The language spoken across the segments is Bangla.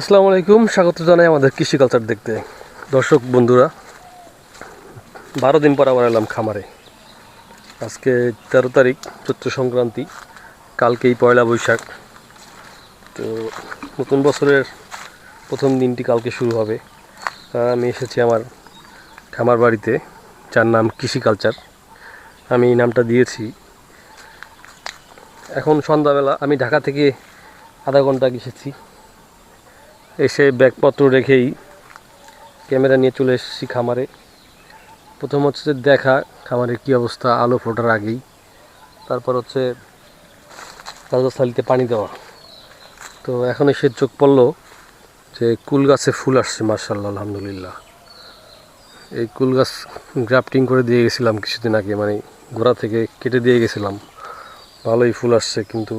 আসসালামু আলাইকুম, স্বাগত জানাই আমাদের কৃষি কালচার দেখতে। দর্শক, বন্ধুরা, বারো দিন পর আবার এলাম খামারে। আজকে তেরো তারিখ, চৈত্র সংক্রান্তি, কালকেই পয়লা বৈশাখ। তো নতুন বছরের প্রথম দিনটি কালকে শুরু হবে। আমি এসেছি আমার খামার বাড়িতে, যার নাম কৃষি কালচার আমি নামটা দিয়েছি। এখন সন্ধ্যাবেলা, আমি ঢাকা থেকে আধা ঘণ্টা এসেছি। এসে ব্যাগপত্র রেখেই ক্যামেরা নিয়ে চলে এসেছি খামারে। প্রথম হচ্ছে দেখা খামারের কী অবস্থা, আলো ফোটার আগেই। তারপর হচ্ছে রাজস্থালিতে পানি দেওয়া। তো এখন এসে চোখ পড়ল যে কুল গাছে ফুল আসছে মার্শাল্লাহ আলহামদুলিল্লাহ। এই কুল গাছ গ্রাফটিং করে দিয়ে গেছিলাম কিছুদিন আগে মানে গোড়া থেকে কেটে দিয়ে গেছিলাম। ভালোই ফুল আসছে, কিন্তু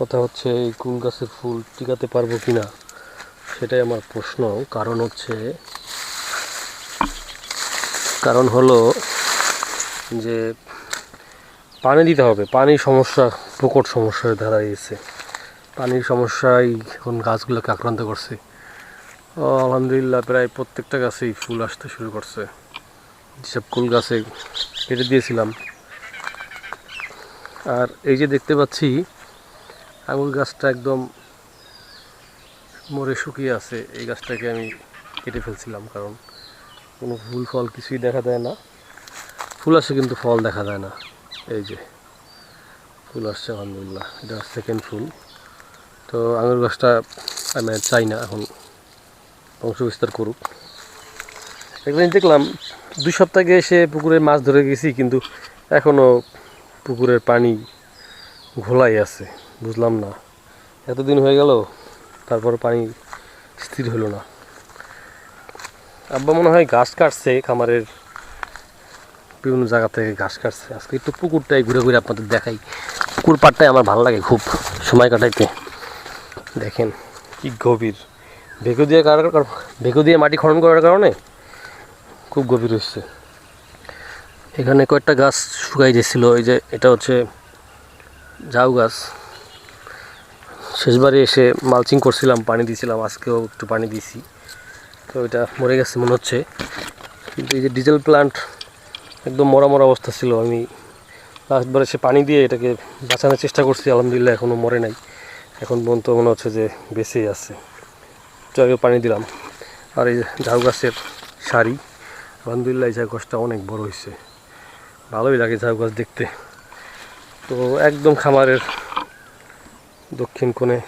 কথা হচ্ছে এই কুল গাছের ফুল টিকাতে পারব কি না সেটাই আমার প্রশ্ন। কারণ হচ্ছে, কারণ হলো যে পানি দিতে হবে। পানির সমস্যা, প্রকট সমস্যা হয়ে দাঁড়াইছে পানির সমস্যায় এখন গাছগুলোকে আক্রান্ত করছে। আলহামদুলিল্লাহ, প্রায় প্রত্যেকটা গাছেই ফুল আসতে শুরু করছে। যেসব কুল গাছে কেটে দিয়েছিলাম। আর এই যে দেখতে পাচ্ছি, আঙুর গাছটা একদম মরে শুকিয়ে আছে, এই গাছটাকে আমি কেটে ফেলছিলাম কারণ কোনো ফুল ফল কিছুই দেখা যায় না। ফুল আসে কিন্তু ফল দেখা যায় না। এই যে, ফুল আসছে, আলহামদুলিল্লাহ। এটা সেকেন্ড ফুল। তো আঙুর গাছটা আমি চাই না, এখন বংশ বিস্তার করুক। একদিন দেখলাম, দুই সপ্তাহ এসে পুকুরে মাছ ধরে গেছি, কিন্তু এখনও পুকুরের পানি ঘোলাই আছে, বুঝলাম না। এতদিন হয়ে গেল তারপর পানি স্থির হলো না। আব্বা মনে হয় ঘাস কাটছে, খামারের বিভিন্ন জায়গা থেকে ঘাস কাটছে। আজকে একটু পুকুরটাই ঘুরে ঘুরে আপনাদের দেখাই। পুকুর পাড়টাই আমার ভালো লাগে খুব, সময় কাটাইতে। দেখেন কি গভীর। ভেকু দিয়ে কাটার ভেকু দিয়ে মাটি খনন করার কারণে খুব গভীর হচ্ছে। এখানে কয়েকটা গাছ শুকাই গেছিল, ওই যে এটা হচ্ছে ঝাউ গাছ। শেষবারে এসে মালচিং করছিলাম, পানি দিয়েছিলাম, আজকেও একটু পানি দিয়েছি। তো এটা মরে গেছে মনে হচ্ছে। কিন্তু এই যে ডিজেল প্লান্ট একদম মরা মরা অবস্থা ছিল। আমি লাস্টবার এসে পানি দিয়ে এটাকে বাঁচানোর চেষ্টা করছি, আলহামদুলিল্লাহ এখনও মরে নাই। এখন পর্যন্ত মনে হচ্ছে যে বেঁচেই আছে। একটু আগে পানি দিলাম। আর এই ঝাউ গাছের শাড়ি আলহামদুলিল্লাহ এই ঝাউ গাছটা অনেক বড় হয়েছে। ভালোই লাগে ঝাউ গাছ দেখতে। তো একদম খামারের দক্ষিণ কোণে